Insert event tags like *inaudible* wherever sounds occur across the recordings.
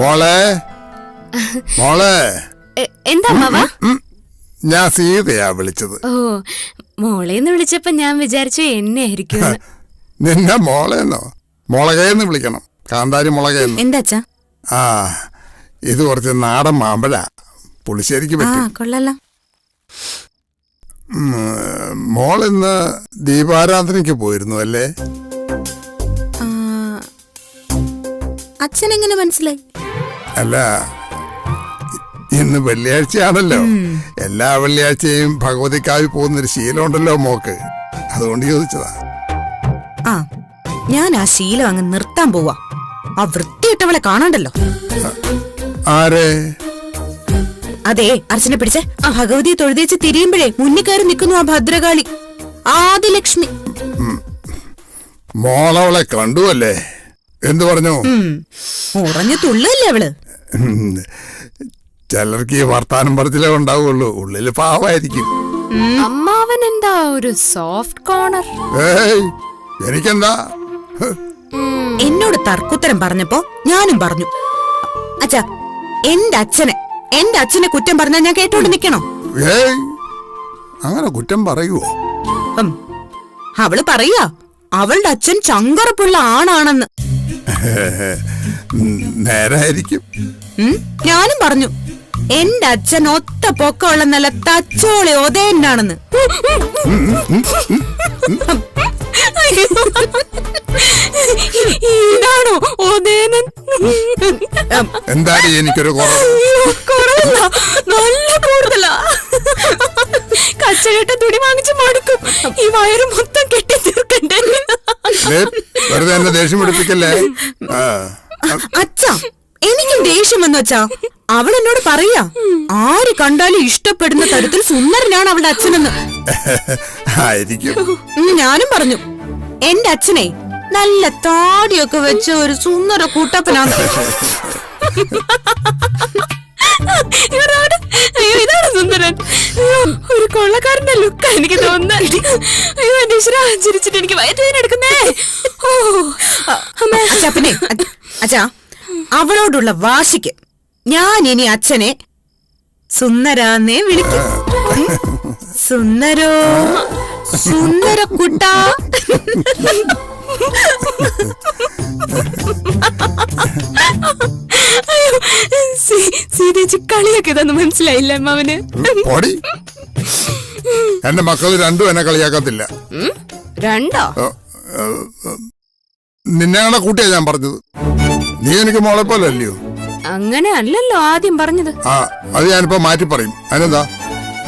മോളെ? മോളെ? എന്താ മാവാ ഞാൻ സീതയാ വിളിച്ചത്. ഓ മോളെ എന്ന് വിളിച്ചപ്പോ ഞാൻ വിചാരിച്ചു എന്നെ ആയിരിക്കും *laughs* നിന്നെ മോളെന്നോ മുളകയെന്ന് വിളിക്കണം. കാന്താരി മുളക എന്താ അച്ഛാ? ആ ഇത് കുറച്ച് നാടൻ മാമ്പഴ. പുളിശ്ശേരിക്ക് ആ പറ്റും കൊള്ളാലോ. ഉം, മോളിന്ന് ദീപാരാധനയ്ക്ക് പോയിരുന്നു അല്ലേ? അച്ഛനെങ്ങനെ മനസ്സിലായി? അല്ല ഇന്ന് വെള്ളിയാഴ്ചയാണല്ലോ. എല്ലാ വെള്ളിയാഴ്ചയും പോകുന്ന ഒരു ശീലമുണ്ടല്ലോ മോക്ക്. അതുകൊണ്ട് ചോദിച്ചതാ. ആ ഞാൻ ആ ശീലം അങ്ങ് നിർത്താൻ പോവാ. ആ വൃത്തിയിട്ടവളെ കാണണ്ടല്ലോ. ആരെ? അതെ അർച്ചനെ പിടിച്ച്. ആ ഭഗവതിയെ തൊഴുതേച്ച് തിരിയുമ്പോഴേ മുന്നിൽ കയറി നിൽക്കുന്നു ആ ഭദ്രകാളി. ആദിലക്ഷ്മി. മോളവളെ കണ്ടു അല്ലേ എന്തു പറഞ്ഞു? ഉറഞ്ഞു തുള്ളല്ലേ അവൾ. ചിലർക്ക് ഈ വർത്താനം പറച്ചിലേ ഉണ്ടാവുള്ളൂ. ഉള്ളിൽ പാവായിരിക്കും. അമ്മാവൻ എന്താ ഒരു സോഫ്റ്റ് കോർണർ ഏയ് എനിക്കെന്താ? എന്നോട് തർക്കുത്തരം പറഞ്ഞപ്പോ ഞാനും പറഞ്ഞു. അച്ഛാ എന്റെ അച്ഛനെ എന്റെ അച്ഛനെ കുറ്റം പറഞ്ഞാൽ ഞാൻ കേട്ടോണ്ട് നിക്കണോ? ഏയ് അങ്ങനെ കുറ്റം പറയുവോ. അവൾ പറയാ അവളുടെ അച്ഛൻ ചങ്കറപ്പുള്ള ആണാണെന്ന്. *laughs* നേരായിരിക്കും. ഞാനും പറഞ്ഞു. എന്റെ അച്ഛൻ ഒത്ത പൊക്കമുള്ള നല്ല തച്ചോളി ഒതേന്നാണെന്ന് ഇതാണോ ഓതേനൻ എന്താടി എനിക്കൊരു നല്ല കൂടുതലാ. കച്ചകെട്ട തുണി വാങ്ങിച്ച് മടുക്കും. ഈ വയറ് മൊത്തം കെട്ടി വെറുതെ എന്നെ ദേഷ്യം പിടിപ്പിക്കല്ലേ? അച്ഛാ എനിക്ക് ദേഷ്യം വന്നു അച്ഛാ. അവൾ എന്നോട് പറയാ ആര് കണ്ടാലും ഇഷ്ടപ്പെടുന്ന തരത്തിൽ സുന്ദരനാണ് അവളുടെ അച്ഛനെന്ന്. ഞാനും പറഞ്ഞു എന്റെ അച്ഛനെ നല്ല താടിയൊക്കെ വെച്ച ഒരു സുന്ദര കൂട്ടപ്പനാണ് *laughs* അയ്യോ ഇതാണ് സുന്ദരൻ. ഒരു കൊള്ളക്കാരന്റെ ലുക്കാ എനിക്ക് തോന്നുന്നത്. അയ്യോ എന്റെ ഈശ്വരാ ചിരിച്ചിട്ട് എനിക്ക് വയറ്റുവേദന എടുക്കുന്നേ. ഓ അച്ഛാ പിന്നെ അച്ഛാ അവളോടുള്ള വാശിക്ക് ഞാൻ ഇനി അച്ഛനെ സുന്ദരാന്നേ വിളിക്കും. സുന്ദരോ സുന്ദര കുട്ടാ. *laughs* അയ്യോ സീ- സീതേച്ചി കളിയൊക്കെ ഇതൊന്നും മനസ്സിലായില്ല അമ്മാവന്. പൊടി. എന്റെ മക്കൾ രണ്ടും എന്നെ കളിയാക്കത്തില്ല. ഉം? രണ്ടോ? ഓ, ഏ, ഏ, നിന്നെ കൂടെ കൂട്ടിയാ ഞാൻ പറഞ്ഞത്? നീ എനിക്ക് മോളെ പോലെ അല്ലയോ അങ്ങനെ അല്ലല്ലോ ആദ്യം പറഞ്ഞത്. ആ അത് ഞാനിപ്പോ മാറ്റി പറയും. അതിനെന്താ?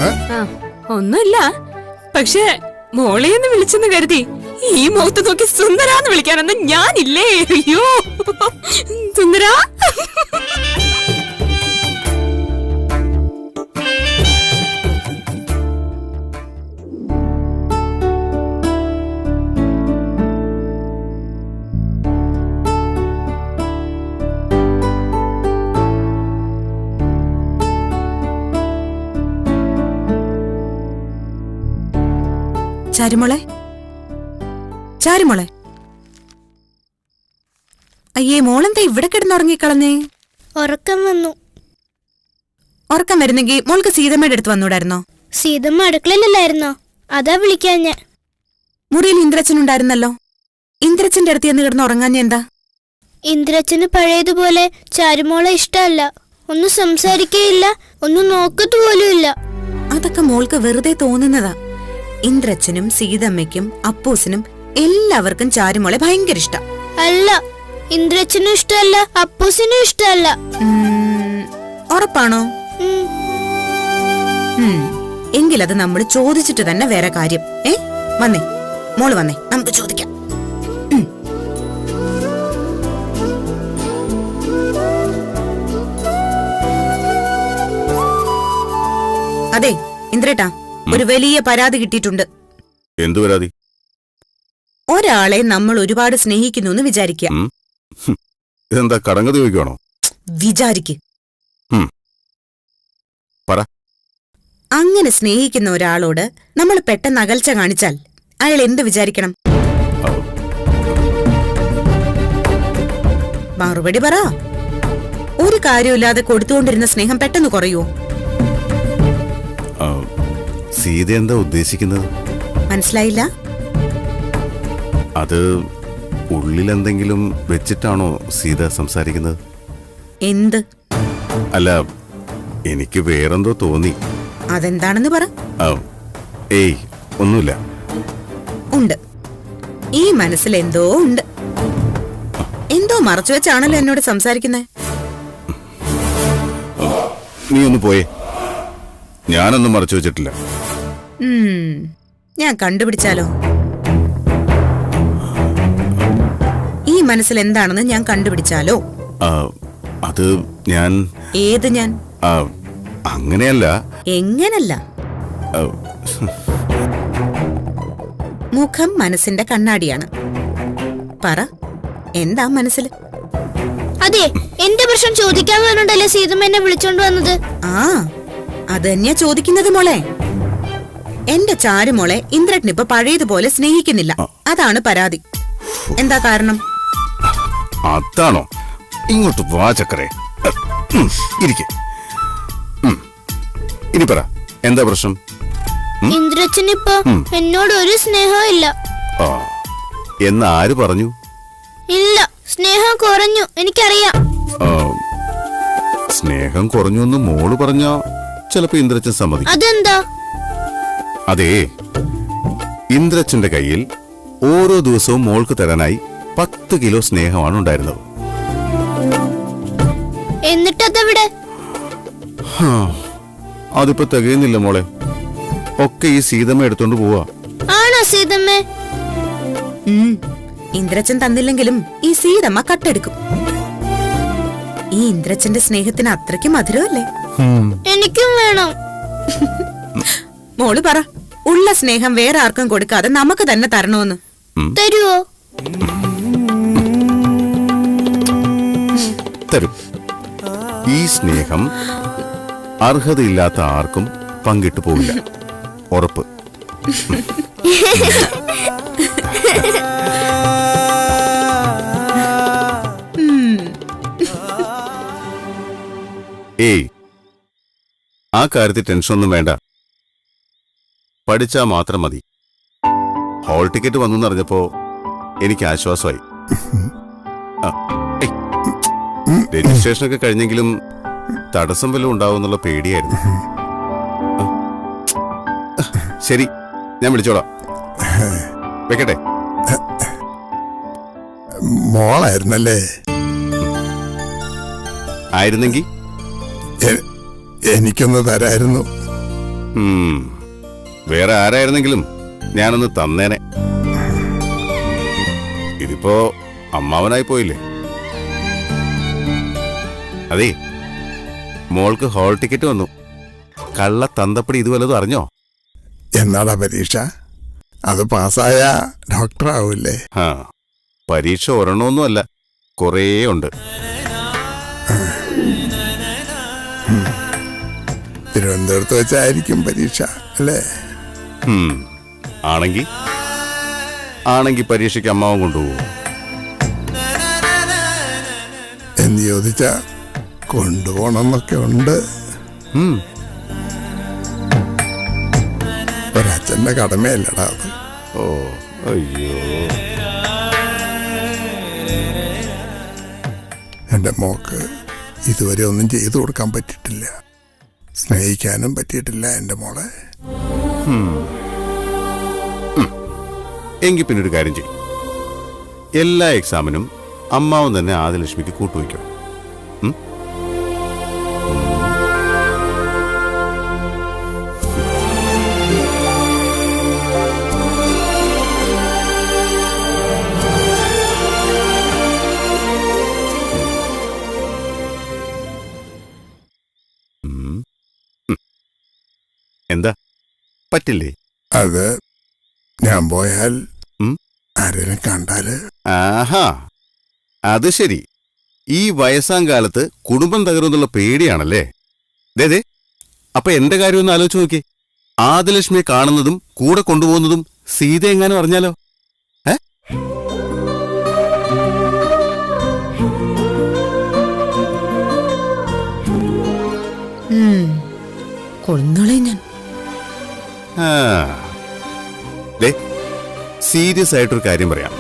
ഏ? ആ ഒന്നുമില്ല. പക്ഷേ മോളെന്ന് വിളിച്ചെന്ന് കരുതി. ഈ മുഖത്ത് നോക്കി സുന്ദരാന്ന് വിളിക്കാനൊന്നും ഞാനില്ലേ? അയ്യോ. സുന്ദരാ? ചാരുമോളെ ചാരുമോളെ അയ്യേ മോളെന്താ ഇവിടെ കിടന്നുറങ്ങിക്കളഞ്ഞേ? ഉറക്കം വന്നു. ഉറക്കം വരുന്നെങ്കിൽ മോൾക്ക് സീതമ്മയുടെ അടുത്ത് വന്നൂടായിരുന്നോ? സീതമ്മ അടുക്കളയിലല്ലായിരുന്നോ? അതാ വിളിക്കാൻ ഞാൻ. മുറിയിൽ ഇന്ദ്രച്ചൻ ഉണ്ടായിരുന്നല്ലോ. ഇന്ദ്രച്ചന്റെ അടുത്ത് എന്ന് കിടന്ന് ഉറങ്ങാൻ എന്താ? ഇന്ദ്രച്ചന് പഴയതുപോലെ ചാരുമോളെ ഇഷ്ടമല്ല. ഒന്നും സംസാരിക്കുകയില്ല ഒന്നും നോക്കത്തു പോലുമില്ല അതൊക്കെ മോൾക്ക് വെറുതെ തോന്നുന്നതാ. ഇന്ദ്രച്ചനും സീതമ്മയ്ക്കും അപ്പൂസിനും എല്ലാവർക്കും ചാരുമോളെ ഭയങ്കര ഇഷ്ടം. അല്ല ഇന്ദ്രച്ചനും ഇഷ്ടമല്ല അപ്പൂസിനും ഇഷ്ടമല്ല. ഉറപ്പാണോ? എങ്കിലത് നമ്മൾ ചോദിച്ചിട്ട് തന്നെ വേറെ കാര്യം. ഏ വന്നേ മോൾ വന്നേ നമുക്ക് ചോദിക്കാം. അതെ ഇന്ദ്രേട്ടാ ഒരു വലിയ പരാതി കിട്ടിയിട്ടുണ്ട്. എന്തു പരാതി? ഒരാളെ നമ്മൾ ഒരുപാട് സ്നേഹിക്കുന്നു എന്ന് വിചാരിക്കുക. ഇതെന്താ കടങ്കഥ ചോദിക്കുവാണോ? വിചാരിക്ക്. അങ്ങനെ സ്നേഹിക്കുന്ന ഒരാളോട് നമ്മൾ പെട്ടെന്ന് അകൽച്ച കാണിച്ചാൽ അയാൾ എന്ത് വിചാരിക്കണം? മറുപടി പറ. ഒരു കാര്യമില്ലാതെ കൊടുത്തുകൊണ്ടിരുന്ന സ്നേഹം പെട്ടെന്ന് കുറയുമോ സീത എന്താ ഉദ്ദേശിക്കുന്നത്? മനസ്സിലായില്ല? അത് ഉള്ളിലെന്തെങ്കിലും വെച്ചിട്ടാണോ സീത സംസാരിക്കുന്നത്? എന്ത്? അല്ല എനിക്ക് വേറെന്തോ തോന്നി. അതെന്താണെന്ന് പറ. ഏയ് ഒന്നുമില്ല. ഉണ്ട്. ഈ മനസ്സിൽ എന്തോ ഉണ്ട്. എന്തോ മറച്ചു വെച്ചാണല്ലോ എന്നോട് സംസാരിക്കുന്നത് നീ ഒന്ന് പോയേ. ഞാനൊന്നും മറച്ചു വെച്ചിട്ടില്ല. ഞാൻ കണ്ടുപിടിച്ചാലോ? മനസ്സിൽ എന്താണെന്ന് ഞാൻ കണ്ടുപിടിച്ചാലോ? അത് ഞാൻ ഏത് ഞാൻ? അങ്ങനെയല്ല. എങ്ങനല്ല? മുഖം മനസ്സിന്റെ കണ്ണാടിയാണ്. പറ എന്താ മനസ്സിൽ അതെ എന്റെ പ്രശ്നം ചോദിക്കാൻ വന്നിട്ടല്ലേ സീതമ്മ എന്നെ വിളിച്ചോണ്ട് വന്നത്? ആ അത് തന്നെയാ ചോദിക്കുന്നത് മോളെ. എന്റെ ചാരുമോളെ ഇന്ദ്രൻ ഇപ്പൊ പഴയതുപോലെ സ്നേഹിക്കുന്നില്ല. അതാണ് പരാതി. എന്താ കാരണം? അതാണോ? ഇങ്ങോട്ട് വാ ചക്കരെ. ഇരിക്കെ. ഇനി പറ എന്താ പ്രശ്നം? ഇന്ദ്രച്ചനിപ്പോ എന്നോട് ഒരു സ്നേഹവും ഇല്ല. എന്ന് ആര് പറഞ്ഞു? ഇല്ല സ്നേഹം കുറഞ്ഞു എനിക്കറിയാം. സ്നേഹം കുറഞ്ഞു എന്ന് മോൾ പറഞ്ഞ ചിലപ്പോ ഇന്ദ്രച്ചൻ സമ്മതിക്കും. അതെന്താ? അതെ ഇന്ദ്രച്ചന്റെ കയ്യിൽ ഓരോ ദിവസവും മോൾക്ക് തരാനായി പത്ത് കിലോ സ്നേഹമാണ് ഉണ്ടായിരുന്നത്. എന്നിട്ടതെവിടെ അതിപ്പോ തികയുന്നില്ല മോളെ. ഒക്കെ ഈ സീതമ്മ എടുത്തോണ്ട് പോവാ. ആണോ സീതമ്മ. ഇന്ദ്രച്ചൻ തന്നില്ലെങ്കിലും ഈ സീതമ്മ കട്ടെടുക്കും. ഈ ഇന്ദ്രച്ചന്റെ സ്നേഹത്തിന് അത്രയ്ക്ക് മധുരമല്ലേ? എനിക്കും വേണം. മോൾ പറ ഉള്ള സ്നേഹം വേറെ ആർക്കും കൊടുക്കാതെ നമുക്ക് തന്നെ തരണോന്ന് തരുവോ? തരും. ഈ സ്നേഹം അർഹതയില്ലാത്ത ആർക്കും പങ്കിട്ടു പോവില്ല. ഉറപ്പ്. ഏയ് ആ കാര്യത്തിൽ ടെൻഷനൊന്നും വേണ്ട. പഠിച്ചാ മാത്രം മതി. ഹോൾ ടിക്കറ്റ് വന്നു എന്നറിഞ്ഞപ്പോ എനിക്ക് ആശ്വാസമായി. ആ, ഏയ്. രജിസ്ട്രേഷനൊക്കെ കഴിഞ്ഞെങ്കിലും തടസ്സം വല്ലതും ഉണ്ടാവും എന്നുള്ള പേടിയായിരുന്നു. ശരി ഞാൻ വിളിച്ചോളാം. വെക്കട്ടെ. മോളായിരുന്നല്ലേ? ആയിരുന്നെങ്കിൽ? എനിക്കൊന്ന് തരായിരുന്നു. വേറെ ആരായിരുന്നെങ്കിലും ഞാനൊന്ന് തന്നേനെ. ഇതിപ്പോ അമ്മാവനായി പോയില്ലേ? അതെ. മോൾക്ക് ഹോൾ ടിക്കറ്റ് വന്നു. കള്ള തന്തപ്പടി ഇത് വല്ലതും അറിഞ്ഞോ? എന്നാടാ പരീക്ഷ? അത് പാസ്സായ ഡോക്ടറാവൂലേ ആ പരീക്ഷ ഒരെണ്ണമൊന്നുമല്ല കുറേ ഉണ്ട്. തിരുവനന്തപുരത്ത് വെച്ചായിരിക്കും പരീക്ഷ അല്ലേ? ആണെങ്കിൽ? ആണെങ്കിൽ ആണെങ്കി പരീക്ഷയ്ക്ക് അമ്മാവും കൊണ്ടുപോകും. എന്ന് ചോദിച്ചാ കൊണ്ടുപോകണമെന്നൊക്കെ ഉണ്ട്. ഒരച്ഛന്റെ കടമയല്ലടാ അത്. ഓ അയ്യോ. എന്റെ മോക്ക് ഇതുവരെ ഒന്നും ചെയ്തു കൊടുക്കാൻ പറ്റിയിട്ടില്ല. സ്നേഹിക്കാനും പറ്റിയിട്ടില്ല എന്റെ മോളെ. എങ്കിൽ പിന്നെ ഒരു കാര്യം ചെയ്യും. എല്ലാ എക്സാമിനും അമ്മാവും തന്നെ ആദ്യലക്ഷ്മിക്ക് കൂട്ടുവയ്ക്കും? പറ്റില്ലേ? അത് ഞാൻ പോയാൽ ഉം? ആരെയും കണ്ടാൽ ആഹാ. അത് ശരി. ഈ വയസ്സാം കാലത്ത് കുടുംബം തകരുമെന്നുള്ള പേടിയാണല്ലേ? ദേ ദേ. അപ്പൊ എന്റെ കാര്യം ഒന്ന് ആലോചിച്ചു നോക്കി ആദലക്ഷ്മി കാണുന്നതും കൂടെ കൊണ്ടുപോകുന്നതും സീത എങ്ങാനും അറിഞ്ഞാലോ? ഏ? ഞാൻ. സീരിയസ് ആയിട്ടൊരു കാര്യം പറയാം.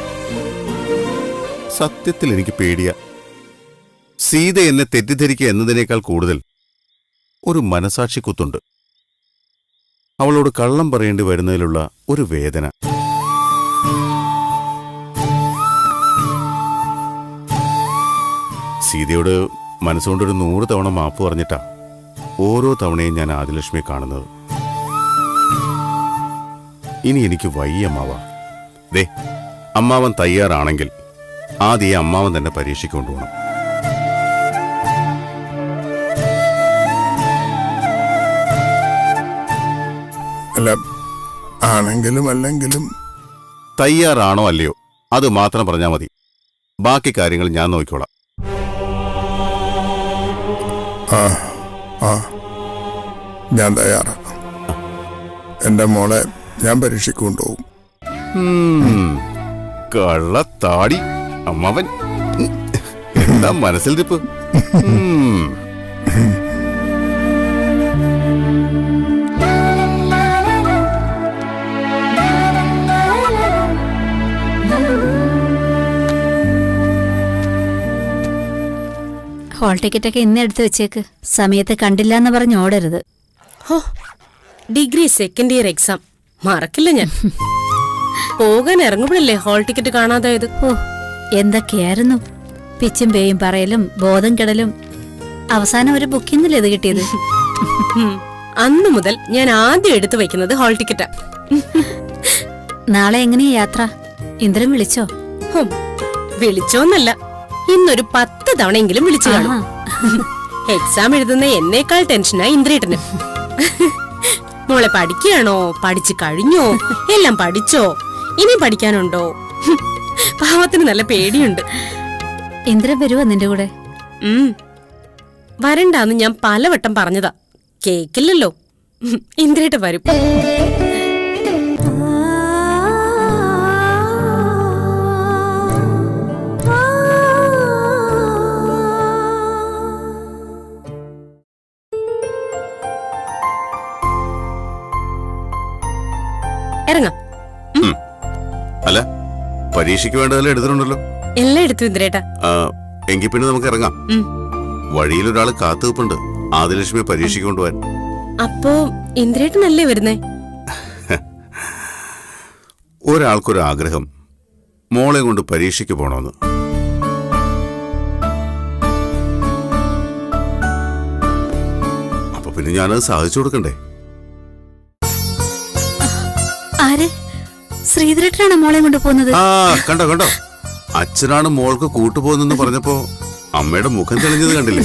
സത്യത്തിൽ എനിക്ക് പേടിയ. സീത എന്നെ തെറ്റിദ്ധരിക്കുക എന്നതിനേക്കാൾ കൂടുതൽ ഒരു മനസാക്ഷിക്കുത്തുണ്ട് അവളോട് കള്ളം പറയേണ്ടി വരുന്നതിലുള്ള ഒരു വേദന. സീതയോട് മനസ്സുകൊണ്ടൊരു നൂറ് തവണ മാപ്പ് പറഞ്ഞിട്ടാ ഓരോ തവണയും ഞാൻ ആദിലക്ഷ്മിയെ കാണുന്നത്. ഇനി എനിക്ക് വയ്യ അമ്മാവ. ദേ അമ്മാവൻ തയ്യാറാണെങ്കിൽ ആദ്യം അമ്മാവൻ തന്നെ പരീക്ഷയ്ക്ക് കൊണ്ടുപോകണം അല്ല ആണെങ്കിലും അല്ലെങ്കിലും തയ്യാറാണോ അല്ലയോ? അത് മാത്രം പറഞ്ഞാൽ മതി. ബാക്കി കാര്യങ്ങൾ ഞാൻ നോക്കിക്കോളാം. ആ ആ ഞാൻ തയ്യാറാണ് എന്റെ മോളെ ഞാൻ പരീക്ഷയ്ക്ക് കൊണ്ടുപോകും കള്ളത്താടി അമ്മാവൻ. എന്താ മനസ്സിൽ തിപ്പ് ഹോൾ ടിക്കറ്റ് ഒക്കെ ഇന്ന് എടുത്ത് വെച്ചേക്ക്. സമയത്ത് കണ്ടില്ല എന്ന് പറഞ്ഞ് ഓടരുത്. ഹോ ഡിഗ്രി സെക്കൻഡ് ഇയർ എക്സാം മറക്കില്ല ഞാൻ. പോകാൻ ഇറങ്ങുമ്പോഴല്ലേ ഹാൾ ടിക്കറ്റ് കാണാതായത്? ഓ എന്തൊക്കെയായിരുന്നു? പിച്ചും പേയും പറയലും ബോധം കിടലും. അവസാനം ഒരു ബുക്കിംഗ് ഇത് കിട്ടിയത്. അന്നു അന്ന് മുതൽ ഞാൻ ആദ്യം എടുത്തു വെക്കുന്നത് ഹാൾ ടിക്കറ്റാ നാളെ എങ്ങനെയാ യാത്ര? ഇന്ദ്രൻ വിളിച്ചോ? ഹും, വിളിച്ചോന്നല്ല. ഇന്നൊരു പത്ത് തവണയെങ്കിലും വിളിച്ചു കാണും. എക്സാം *laughs* എഴുതുന്ന എന്നേക്കാൾ ടെൻഷനാ ഇന്ദ്രേട്ടന്. *laughs* മോളെ പഠിക്കുകയാണോ പഠിച്ചു കഴിഞ്ഞോ? എല്ലാം പഠിച്ചോ? ഇനി പഠിക്കാനുണ്ടോ? പാവത്തിന് നല്ല പേടിയുണ്ട്. ഇന്ദ്രൻ വരുവോ നിന്റെ കൂടെ? ഉം. വരണ്ടാന്ന് ഞാൻ പലവട്ടം പറഞ്ഞതാ. കേക്കില്ലല്ലോ. ഇന്ദ്രേട്ട് വരും. ഇറങ്ങാം. അല്ല പരീക്ഷയ്ക്ക് വേണ്ടതെല്ലാം എടുത്തിട്ടുണ്ടല്ലോ. എല്ലാം എടുത്തു ഇന്ദ്രേട്ടാ. എങ്കിൽ പിന്നെ നമുക്ക് ഇറങ്ങാം. വഴിയിൽ ഒരാൾ കാത്തുനിൽപ്പുണ്ട് ആദിലക്ഷ്മിയെ പരീക്ഷയ്ക്ക് കൊണ്ടുപോകാൻ. അപ്പോ ഇന്ദ്രേട്ടനല്ലേ വരുന്നേ? *laughs* ഒരാൾക്കൊരു ആഗ്രഹം മോളെ കൊണ്ട് പരീക്ഷയ്ക്ക് പോണോന്ന്. അപ്പൊ പിന്നെ ഞാനത് സാധിച്ചു കൊടുക്കണ്ടേ? ആര്? ശ്രീധരേട്ടനാണ് മോളെ കൊണ്ട് പോകുന്നത് ആ കണ്ടോ കണ്ടോ. അച്ഛനാണ് മോൾക്ക് കൂട്ടുപോകുന്നെന്ന് പറഞ്ഞപ്പോ അമ്മയുടെ മുഖം തെളിഞ്ഞത് കണ്ടില്ലേ?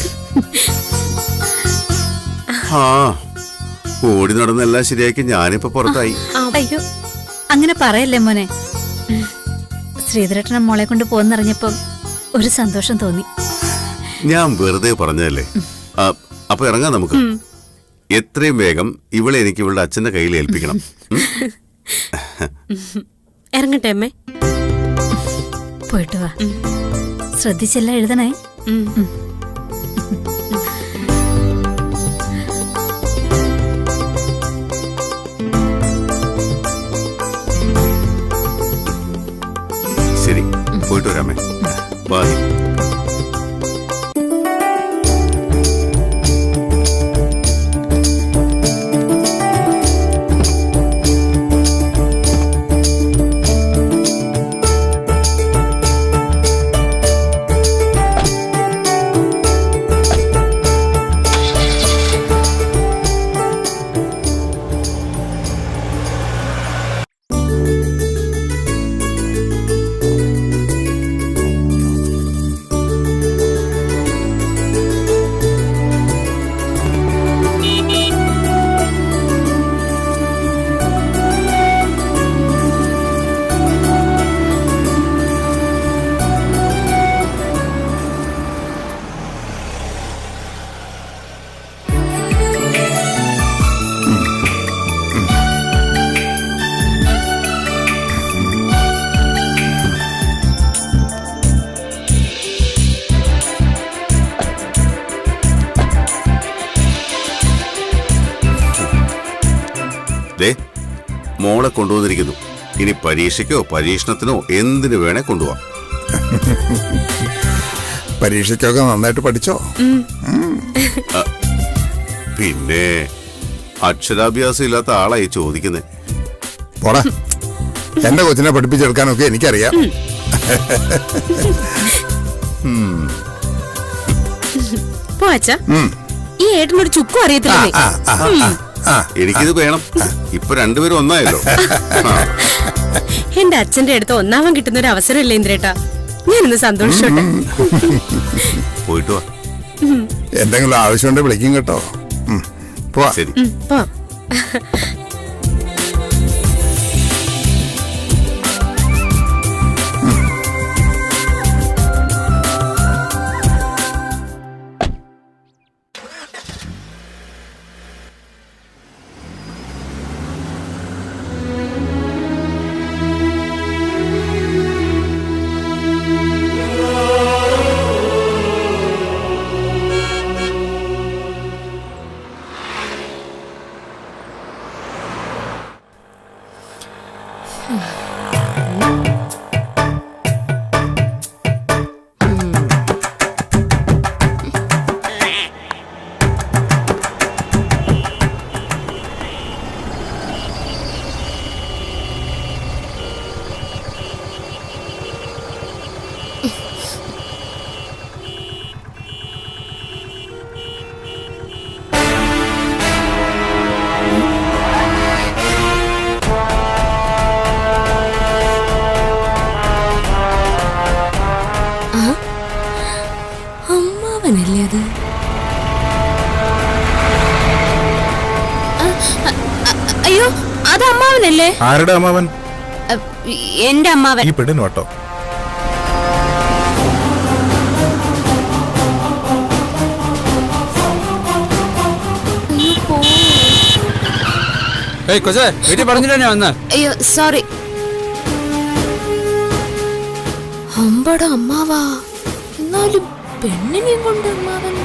ആ ഓടി നടന്നെല്ലാം ശരിയാക്കി ഞാനിപ്പോ പുറത്തായി. അയ്യോ അങ്ങനെ പറയല്ലേ മോനെ? ശ്രീധരേട്ടനെ മോളെ കൊണ്ട് പോന്നറിഞ്ഞപ്പോ ഒരു സന്തോഷം തോന്നി. ഞാൻ വെറുതെ പറഞ്ഞല്ലേ അപ്പൊ ഇറങ്ങാം നമുക്ക്. എത്രയും വേഗം ഇവളെ എനിക്ക് ഇവളുടെ അച്ഛന്റെ കയ്യിൽ ഏൽപ്പിക്കണം? ഇറങ്ങട്ടെ അമ്മേ. പോയിട്ട് വാ. ശ്രദ്ധിച്ചെല്ലാം എഴുതണേ. മോളെ കൊണ്ടുവന്നിരിക്കുന്നു. ഇനി പരീക്ഷയ്ക്കോ പരീക്ഷണത്തിനോ എന്തിനു വേണേ കൊണ്ടുപോവാം. പരീക്ഷയ്ക്കൊക്കെ നന്നായിട്ട് പഠിച്ചോ? പിന്നെ അക്ഷരാഭ്യാസം ഇല്ലാത്ത ആളായി ചോദിക്കുന്നേ. പോടാ. എന്റെ കൊച്ചിനെ പഠിപ്പിച്ചെടുക്കാനൊക്കെ എനിക്കറിയാം. ഈ ഏട്ടനൊരു ചുക്കും അറിയത്തില്ലേ. എനിക്കിത് വേണം. ഇപ്പൊ രണ്ടുപേരും ഒന്നായല്ലോ. *laughs* എന്റെ അച്ഛന്റെ അടുത്ത് ഒന്നാമൻ കിട്ടുന്ന ഒരു അവസരമല്ലേ ഇന്ദ്രേട്ടാ? ഞാനിന്ന് സന്തോഷിച്ചോട്ടെ. പോയിട്ട് വാ. എന്തെങ്കിലും ആവശ്യമുണ്ടെങ്കിൽ വിളിക്കും കേട്ടോ. പോവാ. ശരി. അയ്യോ അത് അമ്മാവനല്ലേ? ആരുടെ അമ്മാവൻ? എന്റെ അമ്മാവൻ. ഈ പെണ്ണിനോട്ടോ ഏയ് കൊച്ചേ വീട്ടിൽ പറഞ്ഞിട്ട് തന്നെ വന്ന്? അയ്യോ സോറി അമ്പട അമ്മാവാ. എന്നാലും പെണ്ണിനെയും കൊണ്ട് അമ്മാവൻ